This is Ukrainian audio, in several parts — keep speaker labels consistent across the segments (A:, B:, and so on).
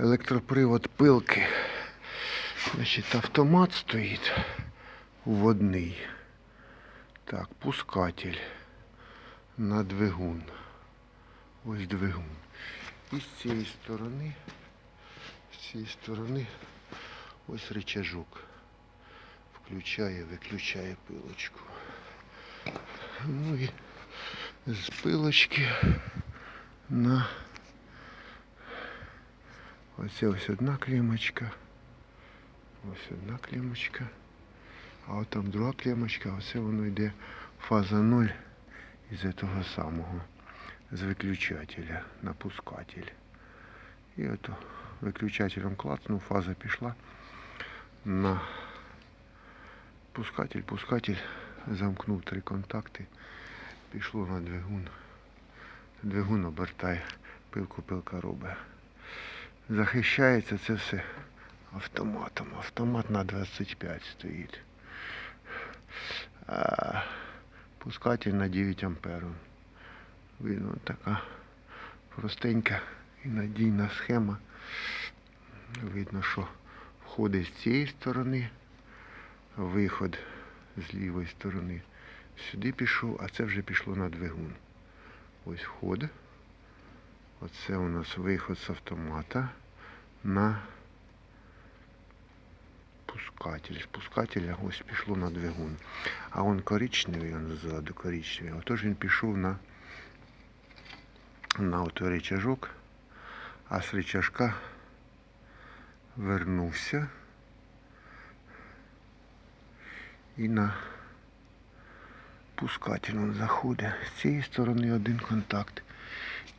A: Електропривод пилки. Значить, автомат стоїть вводний. Так, пускатель на двигун. Ось двигун. І з цієї сторони, з цієї сторони ось рычажок. Включає, виключає пилочку. Ну і з пилочки на Оце ось одна клемочка. Ось одна клемочка. А от там друга клемочка, оце воно йде фаза 0 із того самого, з виключателя на пускатель. І ото виключателем клацнув, фаза пішла на пускатель, пускатель замкнув три контакти, пішло на двигун. Двигун обертає, пилку пилка робить. Захищається це все автоматом. Автомат на 25 стоїть. А пускатель на 9 амперів. Видно, така простенька і надійна схема. Видно, що входить з цієї сторони, виход з лівої сторони. Сюди пішов, а це вже пішло на двигун. Ось вход. Оце у нас виход з автомата на пускатель. З пускателя ось пішло на двигун. А он коричневий, он ззаду коричневий. Отож він пішов на, на ото рычажок, а з рычажка вернувся і на пускатель він заходить. З цієї сторони один контакт.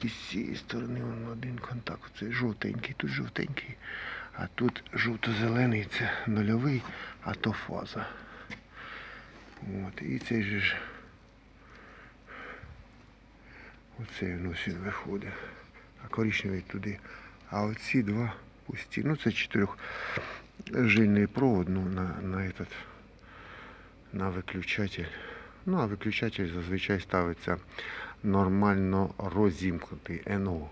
A: І з цієї сторони вон один контакт. Це жовтенький, тут жовтенький. А тут жовто-зелений це нульовий, а то фаза. От, і цей же ж. Оцей ось виходить. А коричневий туди. А оці два пусті. Ну це чотирьохжильний провод ну, на, на, этот, на виключатель. Ну, а виключатель зазвичай ставиться нормально розімкнутий НО.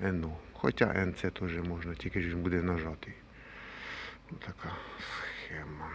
A: НО. Хоча НЦ теж можна, тільки ж він буде нажатий. Ось така схема.